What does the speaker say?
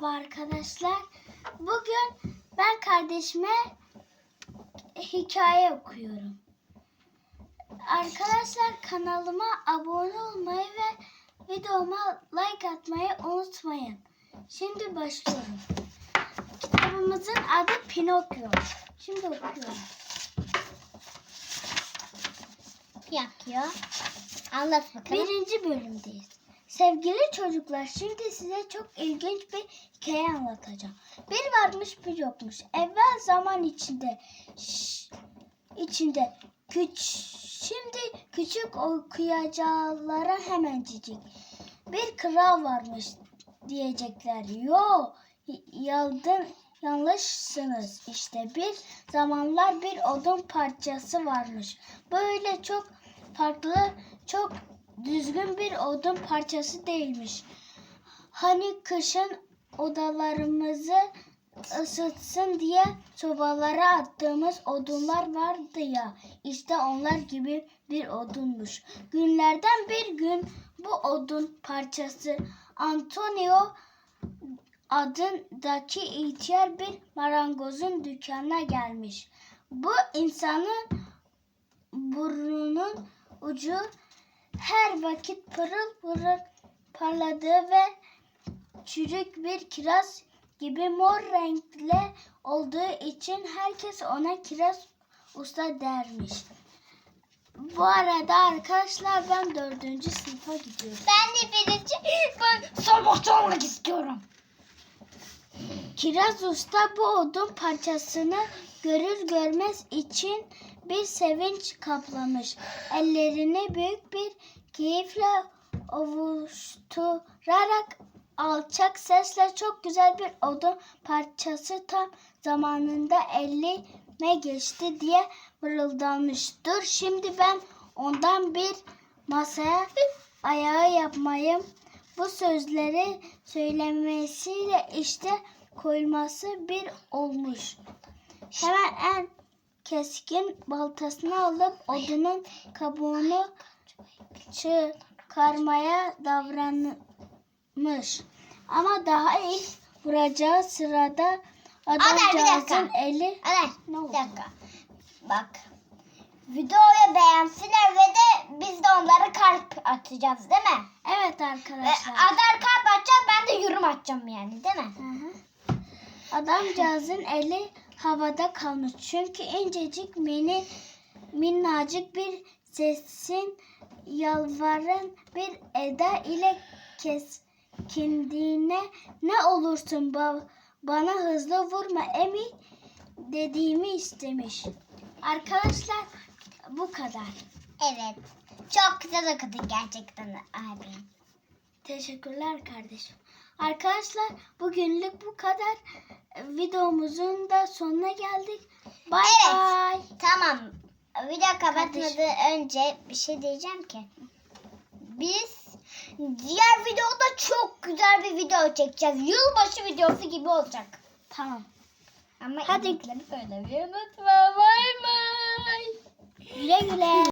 Merhaba arkadaşlar. Bugün ben kardeşime hikaye okuyorum. Arkadaşlar kanalıma abone olmayı ve videoma like atmayı unutmayın. Şimdi başlıyorum. Kitabımızın adı Pinokyo. Şimdi okuyorum. Yakıyor. Anlat bakalım. Birinci bölümdeyiz. Sevgili çocuklar şimdi size çok ilginç bir hikaye anlatacağım. Bir varmış bir yokmuş. Evvel zaman içinde şş, içinde küç şimdi küçük okuyacaklara hemencik. Bir kral varmış diyecekler. Yo yaldın yanlışsınız. İşte bir zamanlar bir odun parçası varmış. Böyle çok farklı, çok düzgün bir odun parçası değilmiş. Hani kışın odalarımızı ısıtsın diye sobalara attığımız odunlar vardı ya. İşte onlar gibi bir odunmuş. Günlerden bir gün bu odun parçası Antonio adındaki ihtiyar bir marangozun dükkanına gelmiş. Bu insanın burnunun ucu her vakit pırıl pırıl parladığı ve çürük bir kiraz gibi mor renkli olduğu için herkes ona kiraz usta dermiş. Bu arada arkadaşlar ben dördüncü sınıfa gidiyorum. Ben de birinci ben sabahçı olmak istiyorum. Kiraz Usta bu odun parçasını görür görmez için bir sevinç kaplamış. Ellerini büyük bir keyifle ovuşturarak alçak sesle çok güzel bir odun parçası tam zamanında elime geçti diye mırıldanmış. Dur şimdi ben ondan bir masaya ayağı yapmayayım. Bu sözleri söylemesiyle işte koyulması bir olmuş. Hemen en keskin baltasını alıp odunun kabuğunu çıkarmaya davranmış. Ama daha ilk vuracağı sırada adamcağızın eli Ana Ne oldu? dakika. Bak. Videoyu beğensinler ve de biz de onlara kalp atacağız değil mi? Evet Ve arkadaşlar. Adar kalp atacağım ben de yorum atacağım yani değil mi? Hı hı. Adamcağızın eli havada kalmış. Çünkü incecik mini minnacık bir sesin yalvarın bir eda ile keskindiğine ne olursun ba- bana hızlı vurma emi dediğimi istemiş. Arkadaşlar bu kadar. Evet. Çok güzel okudun gerçekten abi. Teşekkürler kardeşim. Arkadaşlar bugünlük bu kadar. Videomuzun da sonuna geldik. Bay Evet. bay. Tamam. Video kapatmadan Kardeşim. önce bir şey diyeceğim ki. Biz diğer videoda çok güzel bir video çekeceğiz. Yılbaşı videosu gibi olacak. Tamam. Ama Hadi. Hadi. söylemeyi unutma. Bay bay. Güle güle.